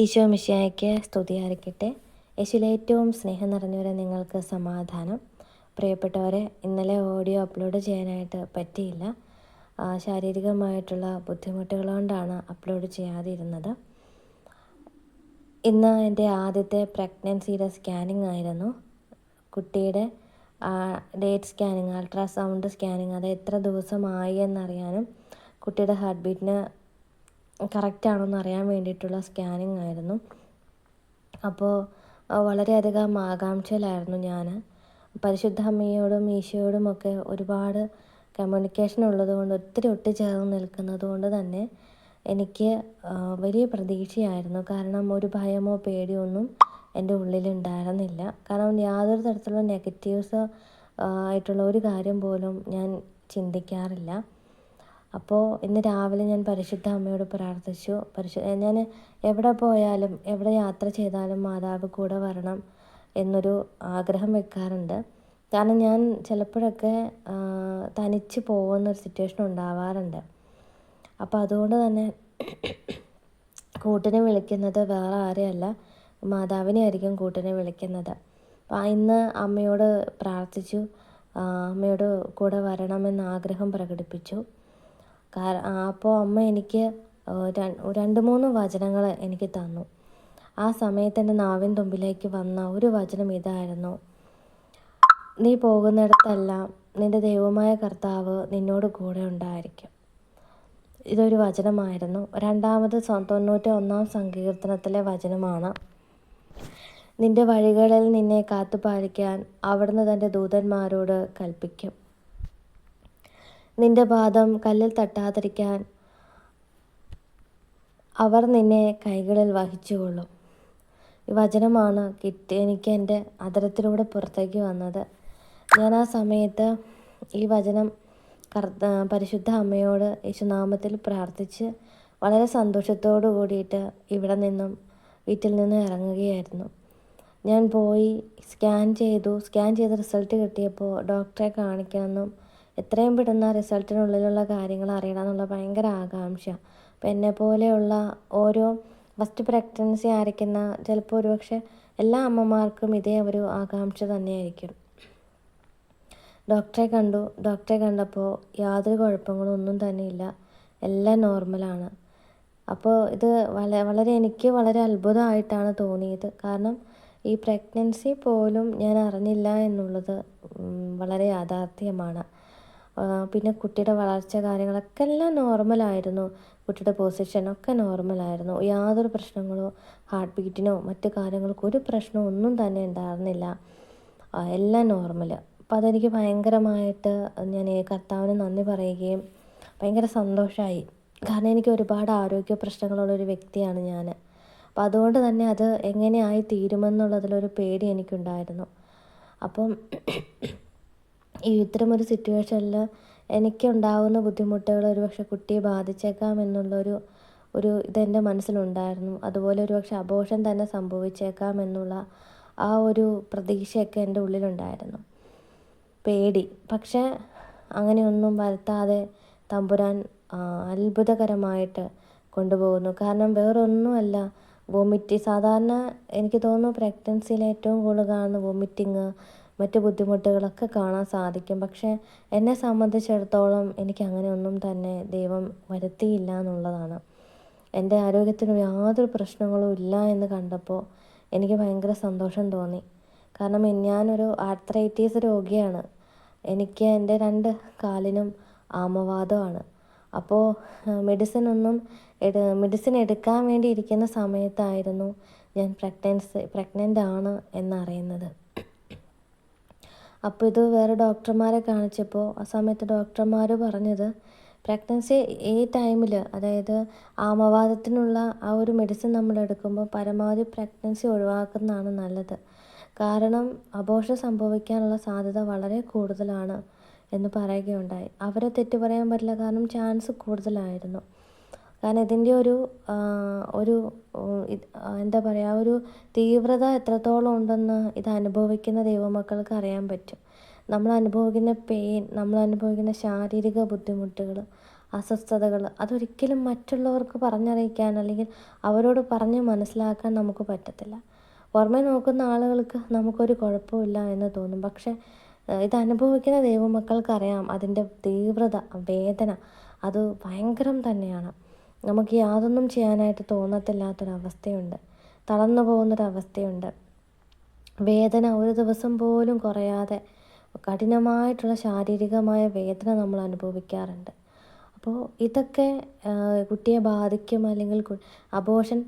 ഈശോ മിശിയായ്ക്ക് സ്തുതിയായിരിക്കട്ടെ. യേശുവിലെ ഏറ്റവും സ്നേഹം നിറഞ്ഞവരെ നിങ്ങൾക്ക് സമാധാനം. പ്രിയപ്പെട്ടവരെ ഇന്നലെ ഓഡിയോ അപ്ലോഡ് ചെയ്യാനായിട്ട് പറ്റിയില്ല. ശാരീരികമായിട്ടുള്ള ബുദ്ധിമുട്ടുകൾ കൊണ്ടാണ് അപ്ലോഡ് ചെയ്യാതിരുന്നത്. ഇന്ന് എന്റെ ആദ്യത്തെ പ്രഗ്നൻസിയുടെ സ്കാനിങ് ആയിരുന്നു. കുട്ടിയുടെ ഡേറ്റ് സ്കാനിങ് അൾട്രാസൗണ്ട് സ്കാനിങ് അത് എത്ര ദിവസമായി എന്നറിയാനും കുട്ടിയുടെ ഹാർട്ട് ബീറ്റിന് കറക്റ്റ് ആണോ എന്ന് അറിയാൻ വേണ്ടിയിട്ടുള്ള സ്കാനിങ് ആയിരുന്നു. അപ്പോൾ വളരെയധികം ആകാംക്ഷയിലായിരുന്നു ഞാൻ പരിശുദ്ധ അമ്മയോടും ഈശോയോടും ഒക്കെ ഒരുപാട് കമ്മ്യൂണിക്കേഷൻ ഉള്ളതുകൊണ്ട് ഒത്തിരി ഒട്ടിച്ചേർന്ന് നിൽക്കുന്നത് കൊണ്ട് തന്നെ എനിക്ക് വലിയ പ്രതീക്ഷയായിരുന്നു. കാരണം ഒരു ഭയമോ പേടിയോ ഒന്നും എന്റെ ഉള്ളിലുണ്ടായിരുന്നില്ല. കാരണം യാതൊരു തരത്തിലുള്ള നെഗറ്റീവ്സ് ആയിട്ടുള്ള ഒരു കാര്യം പോലും ഞാൻ ചിന്തിക്കാറില്ല. അപ്പോൾ ഇന്ന് രാവിലെ ഞാൻ പരിശുദ്ധ അമ്മയോട് പ്രാർത്ഥിച്ചു. പരിശു ഞാൻ എവിടെ പോയാലും എവിടെ യാത്ര ചെയ്താലും മാതാവ് കൂടെ വരണം എന്നൊരു ആഗ്രഹം വെക്കാറുണ്ട്. കാരണം ഞാൻ ചിലപ്പോഴൊക്കെ തനിച്ച് പോകുന്ന ഒരു സിറ്റുവേഷൻ ഉണ്ടാവാറുണ്ട്. അപ്പോൾ അതുകൊണ്ട് തന്നെ കൂട്ടിനെ വിളിക്കുന്നത് വേറെ ആരെയല്ല മാതാവിനെ ആയിരിക്കും കൂട്ടിനെ വിളിക്കുന്നത്. അപ്പോൾ ഇന്ന് അമ്മയോട് പ്രാർത്ഥിച്ചു. അമ്മയോട് കൂടെ വരണമെന്ന് ആഗ്രഹം പ്രകടിപ്പിച്ചു. അപ്പോൾ അമ്മ എനിക്ക് രണ്ട് മൂന്ന് വചനങ്ങൾ എനിക്ക് തന്നു. ആ സമയത്ത് എന്റെ നാവിൻ തുമ്പിലേക്ക് വന്ന ഒരു വചനം ഇതായിരുന്നു. നീ പോകുന്നിടത്തെല്ലാം നിന്റെ ദൈവമായ കർത്താവ് നിന്നോട് കൂടെ ഉണ്ടായിരിക്കും. ഇതൊരു വചനമായിരുന്നു. രണ്ടാമത് തൊണ്ണൂറ്റി ഒന്നാം സങ്കീർത്തനത്തിലെ വചനമാണ്. നിന്റെ വഴികളിൽ നിന്നെ കാത്തുപാലിക്കാൻ അവിടുന്ന് തന്റെ ദൂതന്മാരോട് കൽപ്പിക്കും. നിന്റെ പാദം കല്ലിൽ തട്ടാതിരിക്കാൻ അവർ നിന്നെ കൈകളിൽ വഹിച്ചുകൊള്ളും. ഈ വചനമാണ് കിട്ടി എനിക്ക് എന്റെ അതരത്തിലൂടെ പുറത്തേക്ക് വന്നത്. ഞാൻ ആ സമയത്ത് ഈ വചനം കർത്ത പരിശുദ്ധ അമ്മയോട് യേശുനാമത്തിൽ പ്രാർത്ഥിച്ച് വളരെ സന്തോഷത്തോടു കൂടിയിട്ട് ഇവിടെ നിന്നും വീട്ടിൽ നിന്ന് ഇറങ്ങുകയായിരുന്നു. ഞാൻ പോയി സ്കാൻ ചെയ്തു. സ്കാൻ ചെയ്ത റിസൾട്ട് കിട്ടിയപ്പോൾ ഡോക്ടറെ കാണിക്കണമെന്നും എത്രയും പെട്ടെന്ന് റിസൾട്ടിനുള്ളിലുള്ള കാര്യങ്ങൾ അറിയണമെന്നുള്ള ഭയങ്കര ആകാംക്ഷ. അപ്പം എന്നെ പോലെയുള്ള ഓരോ ഫസ്റ്റ് പ്രഗ്നൻസി ആയിരിക്കുന്ന ചിലപ്പോൾ ഒരുപക്ഷെ എല്ലാ അമ്മമാർക്കും ഇതേ ഒരു ആകാംക്ഷ തന്നെയായിരിക്കും. ഡോക്ടറെ കണ്ടു ഡോക്ടറെ കണ്ടപ്പോൾ യാതൊരു കുഴപ്പങ്ങളും ഒന്നും തന്നെ ഇല്ല. എല്ലാം നോർമലാണ് അപ്പോൾ ഇത് വളരെ വളരെ എനിക്ക് വളരെ അത്ഭുതമായിട്ടാണ് തോന്നിയത്. കാരണം ഈ പ്രഗ്നൻസി പോലും ഞാൻ അറിഞ്ഞില്ല എന്നുള്ളത് വളരെ യാഥാർത്ഥ്യമാണ്. പിന്നെ കുട്ടിയുടെ വളർച്ച കാര്യങ്ങളൊക്കെ എല്ലാം നോർമലായിരുന്നു കുട്ടിയുടെ പൊസിഷൻ ഒക്കെ നോർമലായിരുന്നു യാതൊരു പ്രശ്നങ്ങളോ ഹാർട്ട് ബീറ്റിനോ മറ്റു കാര്യങ്ങൾക്കോ ഒരു പ്രശ്നമോ ഒന്നും തന്നെ ഉണ്ടായിരുന്നില്ല. എല്ലാം നോർമൽ അപ്പോൾ അതെനിക്ക് ഭയങ്കരമായിട്ട് ഞാൻ കർത്താവിന് നന്ദി പറയുകയും ഭയങ്കര സന്തോഷമായി കാരണം എനിക്ക് ഒരുപാട് ആരോഗ്യ പ്രശ്നങ്ങളുള്ളൊരു വ്യക്തിയാണ് ഞാൻ. അപ്പം അതുകൊണ്ട് തന്നെ അത് എങ്ങനെയായി തീരുമെന്നുള്ളതിലൊരു പേടി എനിക്കുണ്ടായിരുന്നു. അപ്പം ഈ ഇത്തരമൊരു സിറ്റുവേഷനിൽ എനിക്കുണ്ടാകുന്ന ബുദ്ധിമുട്ടുകൾ ഒരുപക്ഷെ കുട്ടിയെ ബാധിച്ചേക്കാം എന്നുള്ളൊരു ഒരു ഇതെന്റെ മനസ്സിലുണ്ടായിരുന്നു. അതുപോലെ ഒരുപക്ഷെ അബോഷൻ തന്നെ സംഭവിച്ചേക്കാം എന്നുള്ള ആ ഒരു പ്രതീക്ഷയൊക്കെ എന്റെ ഉള്ളിലുണ്ടായിരുന്നു. പേടി. പക്ഷേ അങ്ങനെയൊന്നും വരുത്താതെ തമ്പുരാൻ അത്ഭുതകരമായിട്ട് കൊണ്ടുപോകുന്നു. കാരണം വേറൊന്നുമല്ല വോമിറ്റ്. സാധാരണ എനിക്ക് തോന്നുന്നു പ്രഗ്നൻസിയിൽ ഏറ്റവും കൂടുതൽ കാണുന്ന വോമിറ്റിങ് മറ്റു ബുദ്ധിമുട്ടുകളൊക്കെ കാണാൻ സാധിക്കും. പക്ഷേ എന്നെ സംബന്ധിച്ചിടത്തോളം എനിക്ക് അങ്ങനെ ഒന്നും തന്നെ ദൈവം വരുത്തിയില്ല എന്നുള്ളതാണ്. എന്റെ ആരോഗ്യത്തിന് യാതൊരു പ്രശ്നങ്ങളും ഇല്ല എന്ന് കണ്ടപ്പോൾ എനിക്ക് ഭയങ്കര സന്തോഷം തോന്നി. കാരണം ഞാനൊരു ആർത്രൈറ്റീസ് രോഗിയാണ്. എനിക്ക് എന്റെ രണ്ട് കാലിനും ആമവാദമാണ്. അപ്പോൾ മെഡിസിൻ ഒന്നും എടു മെഡിസിൻ എടുക്കാൻ വേണ്ടി ഇരിക്കുന്ന സമയത്തായിരുന്നു ഞാൻ പ്രഗ്നൻസി പ്രഗ്നന്റ് ആണ് എന്നറിയുന്നത്. അപ്പോൾ ഇത് വേറെ ഡോക്ടർമാരെ കാണിച്ചപ്പോൾ ആ സമയത്ത് ഡോക്ടർമാർ പറഞ്ഞത് പ്രഗ്നൻസി ഈ ടൈമിൽ അതായത് ആമവാദത്തിനുള്ള ആ ഒരു മെഡിസിൻ നമ്മൾ എടുക്കുമ്പോൾ പരമാവധി പ്രഗ്നൻസി ഒഴിവാക്കുന്നതാണ് നല്ലത്. കാരണം അബോർഷൻ സംഭവിക്കാനുള്ള സാധ്യത വളരെ കൂടുതലാണ് എന്ന് പറയുകയുണ്ടായി. അവരെ തെറ്റു പറയാൻ പറ്റില്ല. കാരണം ചാൻസ് കൂടുതലായിരുന്നു. കാരണം ഇതിന്റെ ഒരു ഒരു എന്താ പറയുക ഒരു തീവ്രത എത്രത്തോളം ഉണ്ടെന്ന് ഇത് അനുഭവിക്കുന്ന ദൈവമക്കൾക്ക് അറിയാൻ പറ്റും. നമ്മൾ അനുഭവിക്കുന്ന പെയിൻ നമ്മൾ അനുഭവിക്കുന്ന ശാരീരിക ബുദ്ധിമുട്ടുകൾ അസ്വസ്ഥതകൾ അതൊരിക്കലും മറ്റുള്ളവർക്ക് പറഞ്ഞറിയിക്കാൻ അല്ലെങ്കിൽ അവരോട് പറഞ്ഞ് മനസ്സിലാക്കാൻ നമുക്ക് പറ്റത്തില്ല. പുറമേ നോക്കുന്ന ആളുകൾക്ക് നമുക്കൊരു കുഴപ്പമില്ല എന്ന് തോന്നും. പക്ഷേ ഇത് അനുഭവിക്കുന്ന ദൈവമക്കൾക്കറിയാം അതിന്റെ തീവ്രത വേദന അത് ഭയങ്കരം തന്നെയാണ്. നമുക്ക് യാതൊന്നും ചെയ്യാനായിട്ട് തോന്നത്തില്ലാത്തൊരവസ്ഥയുണ്ട്. തളർന്നു പോകുന്നൊരവസ്ഥയുണ്ട്. വേദന ഒരു ദിവസം പോലും കുറയാതെ കഠിനമായിട്ടുള്ള ശാരീരികമായ വേദന നമ്മൾ അനുഭവിക്കാറുണ്ട്. അപ്പോൾ ഇതൊക്കെ കുട്ടിയെ ബാധിക്കും അല്ലെങ്കിൽ അബോഷൻ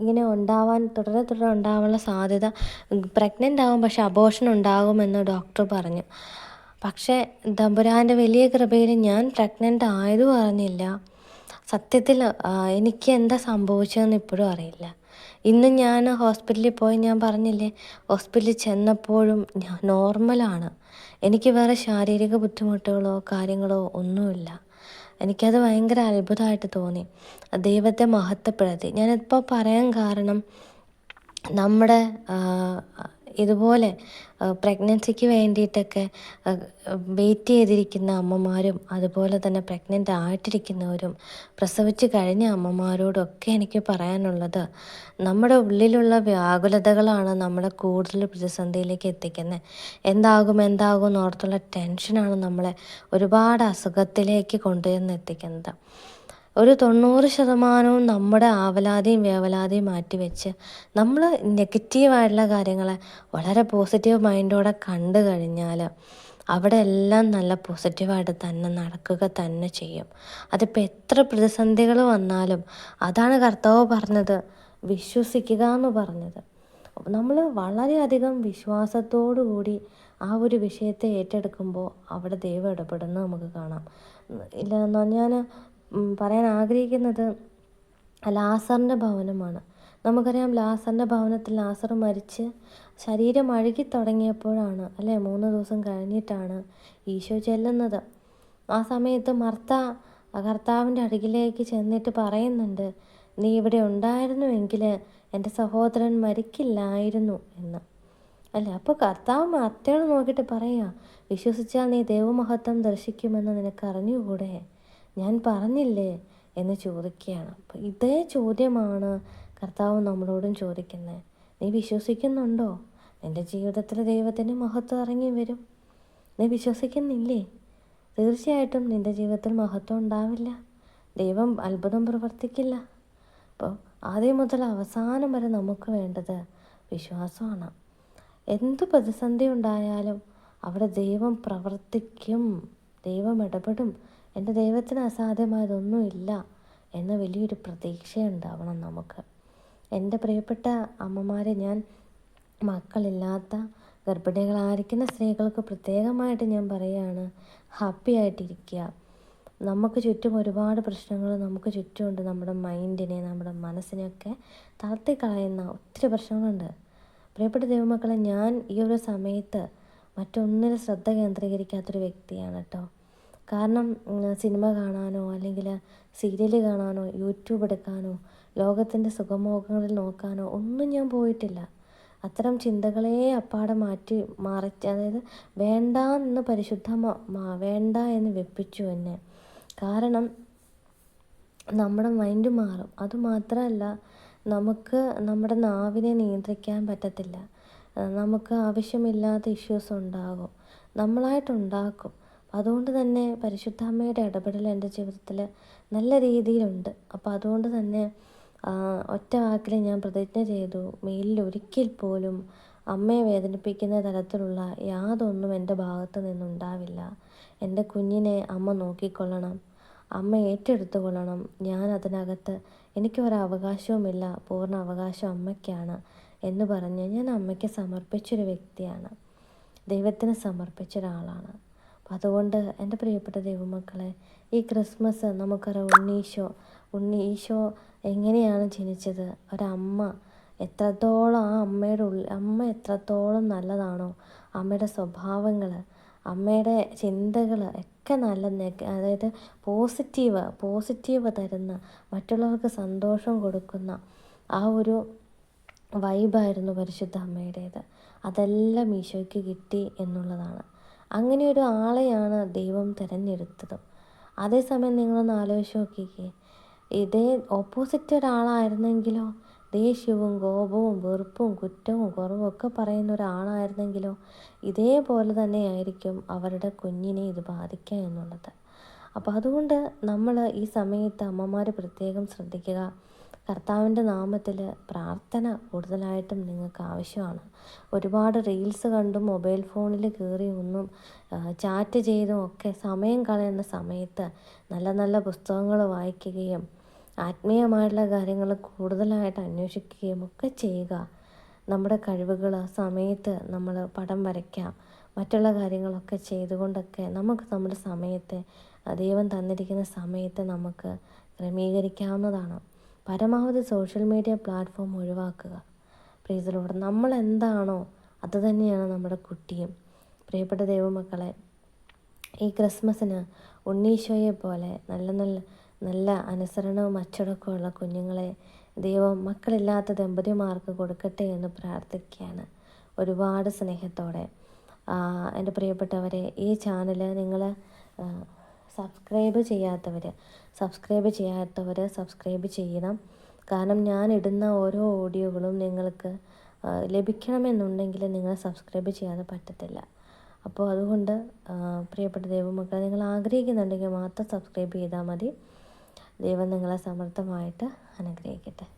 ഇങ്ങനെ ഉണ്ടാവാൻ തുടരെ തുടരെ ഉണ്ടാവാനുള്ള സാധ്യത പ്രഗ്നന്റ് ആവും പക്ഷെ അബോഷൻ ഉണ്ടാകുമെന്ന് ഡോക്ടർ പറഞ്ഞു. പക്ഷേ തമ്പുരാന്റെ വലിയ കൃപയിൽ ഞാൻ പ്രഗ്നന്റ് ആയതും അറിഞ്ഞില്ല. സത്യത്തിൽ എനിക്ക് എന്താ സംഭവിച്ചതെന്ന് ഇപ്പോഴും അറിയില്ല. ഇന്ന് ഞാൻ ഹോസ്പിറ്റലിൽ പോയി ഞാൻ പറഞ്ഞില്ലേ ഹോസ്പിറ്റലിൽ ചെന്നപ്പോഴും നോർമലാണ്. എനിക്ക് വേറെ ശാരീരിക ബുദ്ധിമുട്ടുകളോ കാര്യങ്ങളോ ഒന്നുമില്ല. എനിക്കത് ഭയങ്കര അത്ഭുതമായിട്ട് തോന്നി. ദൈവത്തെ മഹത്വപ്പെടുത്തി. ഞാനിപ്പോൾ പറയാൻ കാരണം നമ്മുടെ ഇതുപോലെ പ്രഗ്നൻസിക്ക് വേണ്ടിയിട്ടൊക്കെ വെയിറ്റ് ചെയ്തിരിക്കുന്ന അമ്മമാരും അതുപോലെ തന്നെ പ്രഗ്നന്റ് ആയിട്ടിരിക്കുന്നവരും പ്രസവിച്ച് കഴിഞ്ഞ അമ്മമാരോടൊക്കെ എനിക്ക് പറയാനുള്ളത് നമ്മുടെ ഉള്ളിലുള്ള വ്യാകുലതകളാണ് നമ്മളെ കൂടുതൽ പ്രതിസന്ധിയിലേക്ക് എത്തിക്കുന്നത് എന്താകും എന്താകും എന്നോർത്തുള്ള ടെൻഷനാണ് നമ്മളെ ഒരുപാട് അസുഖത്തിലേക്ക് കൊണ്ടുവന്ന് എത്തിക്കുന്നത് ഒരു തൊണ്ണൂറ് ശതമാനവും നമ്മുടെ ആവലാതിയും വേവലാതിയും മാറ്റിവെച്ച് നമ്മൾ നെഗറ്റീവായിട്ടുള്ള കാര്യങ്ങളെ വളരെ പോസിറ്റീവ് മൈൻഡോടെ കണ്ടു കഴിഞ്ഞാൽ അവിടെ എല്ലാം നല്ല പോസിറ്റീവായിട്ട് തന്നെ നടക്കുക തന്നെ ചെയ്യും. അതിപ്പോൾ എത്ര പ്രതിസന്ധികൾ വന്നാലും അതാണ് കർത്താവ് പറഞ്ഞത്. വിശ്വസിക്കുക എന്ന് പറഞ്ഞത്. നമ്മൾ വളരെയധികം വിശ്വാസത്തോടു കൂടി ആ ഒരു വിഷയത്തെ ഏറ്റെടുക്കുമ്പോൾ അവിടെ ദൈവം ഇടപെടുന്നത് നമുക്ക് കാണാം. ഇല്ല ഞാൻ പറയാൻ ആഗ്രഹിക്കുന്നത് ലാസറിന്റെ ഭവനമാണ്. നമുക്കറിയാം ലാസറിന്റെ ഭവനത്തിൽ ലാസർ മരിച്ച് ശരീരം അഴുകി തുടങ്ങിയപ്പോഴാണ് അല്ലേ? മൂന്ന് ദിവസം കഴിഞ്ഞിട്ടാണ് ഈശോ ചെല്ലുന്നത്. ആ സമയത്ത് മർത്ത കർത്താവിന്റെ അടുക്കിലേക്ക് ചെന്നിട്ട് പറയുന്നുണ്ട് നീ ഇവിടെ ഉണ്ടായിരുന്നുവെങ്കിൽ എന്റെ സഹോദരൻ മരിക്കില്ലായിരുന്നു എന്ന്. അല്ല? അപ്പോൾ കർത്താവ് മർത്തയോട് നോക്കിയിട്ട് പറയുക വിശ്വസിച്ചാൽ നീ ദൈവമഹത്വം ദർശിക്കുമെന്ന് നിനക്ക് അറിഞ്ഞുകൂടെ ഞാൻ പറഞ്ഞില്ലേ എന്ന് ചോദിക്കുകയാണ്. അപ്പോൾ ഇതേ ചോദ്യമാണ് കർത്താവ് നമ്മളോടും ചോദിക്കുന്നത്. നീ വിശ്വസിക്കുന്നുണ്ടോ? നിന്റെ ജീവിതത്തിൽ ദൈവത്തിന്റെ മഹത്വം ഇറങ്ങി വരും. നീ വിശ്വസിക്കുന്നില്ലേ? തീർച്ചയായിട്ടും നിന്റെ ജീവിതത്തിൽ മഹത്വം ഉണ്ടാവില്ല. ദൈവം അത്ഭുതം പ്രവർത്തിക്കില്ല. അപ്പോൾ ആദ്യം മുതൽ അവസാനം വരെ നമുക്ക് വേണ്ടത് വിശ്വാസമാണ്. എന്ത് പ്രതിസന്ധി ഉണ്ടായാലും അവിടെ ദൈവം പ്രവർത്തിക്കും. ദൈവം ഇടപെടും. എന്റെ ദൈവത്തിന് അസാധ്യമായതൊന്നുമില്ല എന്ന വലിയൊരു പ്രതീക്ഷയുണ്ടാവണം നമുക്ക്. എന്റെ പ്രിയപ്പെട്ട അമ്മമാരെ ഞാൻ മക്കളില്ലാത്ത ഗർഭിണികളായിരിക്കുന്ന സ്ത്രീകൾക്ക് പ്രത്യേകമായിട്ട് ഞാൻ പറയുകയാണ് ഹാപ്പി ആയിട്ടിരിക്കുക. നമുക്ക് ചുറ്റും ഒരുപാട് പ്രശ്നങ്ങൾ നമുക്ക് ചുറ്റുമുണ്ട്. നമ്മുടെ മൈൻഡിനെ നമ്മുടെ മനസ്സിനെയൊക്കെ തളർത്തിക്കളയുന്ന ഒത്തിരി പ്രശ്നങ്ങളുണ്ട്. പ്രിയപ്പെട്ട ദൈവമക്കളെ ഞാൻ ഈ ഒരു സമയത്ത് മറ്റൊന്നിനും ശ്രദ്ധ കേന്ദ്രീകരിക്കാത്തൊരു വ്യക്തിയാണ് കേട്ടോ. കാരണം സിനിമ കാണാനോ അല്ലെങ്കിൽ സീരിയൽ കാണാനോ യൂട്യൂബ് എടുക്കാനോ ലോകത്തിന്റെ സുഖമോഹങ്ങളിൽ നോക്കാനോ ഒന്നും ഞാൻ പോയിട്ടില്ല. അത്തരം ചിന്തകളെ അപ്പാടെ മാറ്റി മാറി അതായത് വേണ്ട എന്ന് പരിശുദ്ധ വേണ്ട എന്ന് വെപ്പിച്ചു എന്നെ. കാരണം നമ്മുടെ മൈൻഡ് മാറും. അതുമാത്രമല്ല നമുക്ക് നമ്മുടെ നാവിനെ നിയന്ത്രിക്കാൻ പറ്റത്തില്ല. നമുക്ക് ആവശ്യമില്ലാത്ത ഇഷ്യൂസ് ഉണ്ടാകും. നമ്മളായിട്ടുണ്ടാക്കും. അതുകൊണ്ട് തന്നെ പരിശുദ്ധ അമ്മയുടെ ഇടപെടൽ എന്റെ ജീവിതത്തിൽ നല്ല രീതിയിലുണ്ട്. അപ്പോൾ അതുകൊണ്ട് തന്നെ ഒറ്റ വാക്കിൽ ഞാൻ പ്രതിജ്ഞ ചെയ്തു. മേലിൽ ഒരിക്കൽ പോലും അമ്മയെ വേദനിപ്പിക്കുന്ന തരത്തിലുള്ള യാതൊന്നും എന്റെ ഭാഗത്തു നിന്നുണ്ടാവില്ല. എന്റെ കുഞ്ഞിനെ അമ്മ നോക്കിക്കൊള്ളണം. അമ്മ ഏറ്റെടുത്തു കൊള്ളണം ഞാൻ അതിനകത്ത് എനിക്ക് അവകാശവുമില്ല പൂർണ അവകാശം അമ്മയ്ക്കാണ്. എന്ന് പറഞ്ഞ് ഞാൻ അമ്മയ്ക്ക് സമർപ്പിച്ചൊരു വ്യക്തിയാണ്. ദൈവത്തിന് സമർപ്പിച്ച ഒരാളാണ് അതുകൊണ്ട് എന്റെ പ്രിയപ്പെട്ട ദൈവമക്കളെ ഈ ക്രിസ്മസ് നമുക്കറിയാം ഉണ്ണീശോ ഉണ്ണി ഈശോ എങ്ങനെയാണ് ജനിച്ചത്? ഒരമ്മ എത്രത്തോളം ആ അമ്മയുടെ ഉള്ളിൽ അമ്മ എത്രത്തോളം നല്ലതാണോ അമ്മയുടെ സ്വഭാവങ്ങൾ അമ്മയുടെ ചിന്തകൾ ഒക്കെ നല്ല അതായത് പോസിറ്റീവ് പോസിറ്റീവ് തരുന്ന മറ്റുള്ളവർക്ക് സന്തോഷം കൊടുക്കുന്ന ആ ഒരു വൈബായിരുന്നു പരിശുദ്ധ അമ്മയുടേത് അതെല്ലാം ഈശോയ്ക്ക് കിട്ടി എന്നുള്ളതാണ്. അങ്ങനെ ഒരു ആളെയാണ് ദൈവം തിരഞ്ഞെടുത്തത്. അതേസമയം നിങ്ങളൊന്ന് ആലോചിച്ച് നോക്കിക്കേ. ഇതേ ഓപ്പോസിറ്റ് ഒരാളായിരുന്നെങ്കിലോ ദേഷ്യവും കോപവും വെറുപ്പും കുറ്റവും കുറവും ഒക്കെ പറയുന്ന ഒരാളായിരുന്നെങ്കിലോ ഇതേപോലെ തന്നെയായിരിക്കും അവരുടെ കുഞ്ഞിനെ ഇത് ബാധിക്കുക എന്നുള്ളത്. അപ്പോൾ അതുകൊണ്ട് നമ്മൾ ഈ സമയത്ത് അമ്മമാർ പ്രത്യേകം ശ്രദ്ധിക്കുക. കർത്താവിന്റെ നാമത്തിൽ പ്രാർത്ഥന കൂടുതലായിട്ടും നിങ്ങൾക്ക് ആവശ്യമാണ്. ഒരുപാട് റീൽസ് കണ്ടും മൊബൈൽ ഫോണിൽ കയറി ഒന്നും ചാറ്റ് ചെയ്തും ഒക്കെ സമയം കളയുന്ന സമയത്ത് നല്ല നല്ല പുസ്തകങ്ങൾ വായിക്കുകയും ആത്മീയമായിട്ടുള്ള കാര്യങ്ങൾ കൂടുതലായിട്ട് അന്വേഷിക്കുകയും ഒക്കെ ചെയ്യുക. നമ്മുടെ കഴിവുകൾ ആ സമയത്ത് നമ്മൾ പടം വരയ്ക്കാം മറ്റുള്ള കാര്യങ്ങളൊക്കെ ചെയ്തുകൊണ്ടൊക്കെ നമുക്ക് നമ്മുടെ സമയത്തെ ദൈവം തന്നിരിക്കുന്ന സമയത്ത് നമുക്ക് ക്രമീകരിക്കാവുന്നതാണ്. പരമാവധി സോഷ്യൽ മീഡിയ പ്ലാറ്റ്ഫോം ഒഴിവാക്കുക. പ്രീതിലോട് നമ്മൾ എന്താണോ അത് തന്നെയാണ് നമ്മുടെ കുട്ടിയും. പ്രിയപ്പെട്ട ദൈവമക്കളെ ഈ ക്രിസ്മസിന് ഉണ്ണീശോയെ പോലെ നല്ല നല്ല നല്ല അനുസരണവും അച്ചടക്കമുള്ള കുഞ്ഞുങ്ങളെ ദൈവം മക്കളില്ലാത്ത ദമ്പതിമാർക്ക് കൊടുക്കട്ടെ എന്ന് പ്രാർത്ഥിക്കുകയാണ്. ഒരുപാട് സ്നേഹത്തോടെ. എന്റെ പ്രിയപ്പെട്ടവരെ ഈ ചാനൽ നിങ്ങൾ സബ്സ്ക്രൈബ് ചെയ്യാത്തവർ സബ്സ്ക്രൈബ് ചെയ്യാത്തവർ സബ്സ്ക്രൈബ് ചെയ്യണം. കാരണം ഞാൻ ഇടുന്ന ഓരോ ഓഡിയോകളും നിങ്ങൾക്ക് ലഭിക്കണമെന്നുണ്ടെങ്കിൽ നിങ്ങൾ സബ്സ്ക്രൈബ് ചെയ്യാതെ പറ്റത്തില്ല. അപ്പോൾ അതുകൊണ്ട് പ്രിയപ്പെട്ട ദൈവമക്കളെ നിങ്ങൾ ആഗ്രഹിക്കുന്നുണ്ടെങ്കിൽ മാത്രം സബ്സ്ക്രൈബ് ചെയ്താൽ മതി. ദൈവം നിങ്ങളെ സമർത്ഥമായിട്ട് അനുഗ്രഹിക്കട്ടെ.